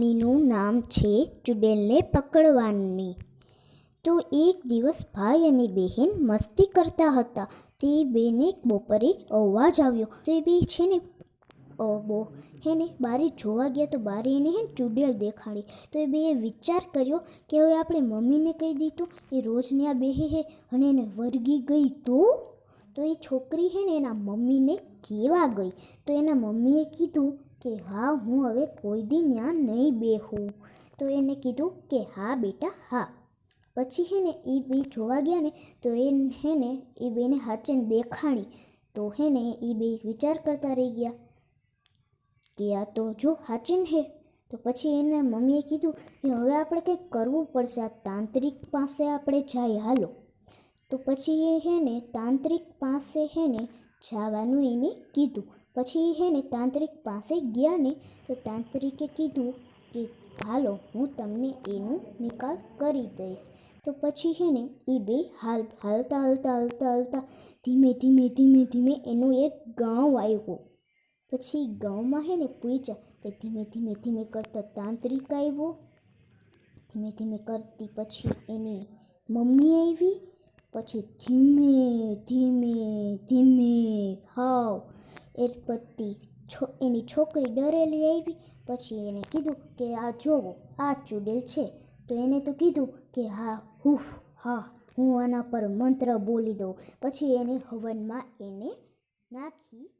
નીનું નામ છે ચુડેલને પકડવાની. તો એક દિવસ ભાઈ અને બહેન મસ્તી કરતા હતા. તે બેને બપોરે અવાજ આવ્યો. તો એ બે છે ને બહુ હે ને, બારે જોવા ગયા તો બારે એને હે ચુડેલ દેખાડી. તો એ બેએ વિચાર કર્યો કે હવે આપણે મમ્મીને કહી દીધું એ રોજને આ બેહે હે અને એને વર્ગી ગઈ તો? તો એ છોકરી હે ને એના મમ્મીને કહેવા ગઈ? તો એના મમ્મીએ કીધું કે હા, હું હવે કોઈ દી ત્યાં નહીં બેહું. તો એને કીધું કે હા બેટા, હા. પછી હે ને એ બે જોવા ગયા ને, તો એ હે ને એ બેને હાચન દેખાણી તો હે ને એ બે વિચાર કરતા રહી ગયા કે આ તો જો હાચેન હે. તો પછી એને મમ્મીએ કીધું કે હવે આપણે કંઈક કરવું પડશે, આ તાંત્રિક પાસે આપણે જાય, હાલો. તો પછી એ હે ને તાંત્રિક પાસે હે ને જવાનું એને કીધું. પછી હે ને તાંત્રિક પાસે ગયા ને, તો તાંત્રિકે કીધું કે, હાલો, હું તમને એનું નિકાલ કરી દઈશ. તો પછી હે ને એ બે હાલ, હાલતા હાલતા હાલતા હાલતા, ધીમે ધીમે ધીમે ધીમે એનું એક ગાંવ આવ્યો. પછી ગામમાં હે ને પૂછ્યા કે ધીમે ધીમે ધીમે કરતા તાંત્રિક આવ્યો. ધીમે ધીમે કરતી પછી એની મમ્મી આવી. પછી ધીમે ધીમે એ પતિ છો, એની છોકરી ડરેલી આવી, પછી એને કીધું કે આ જોવો, આ ચૂડેલ છે. તો એને તો કીધું કે હા, હુફ, હા, હું આના પર મંત્ર બોલી દઉં. પછી એને હવનમાં એને નાખી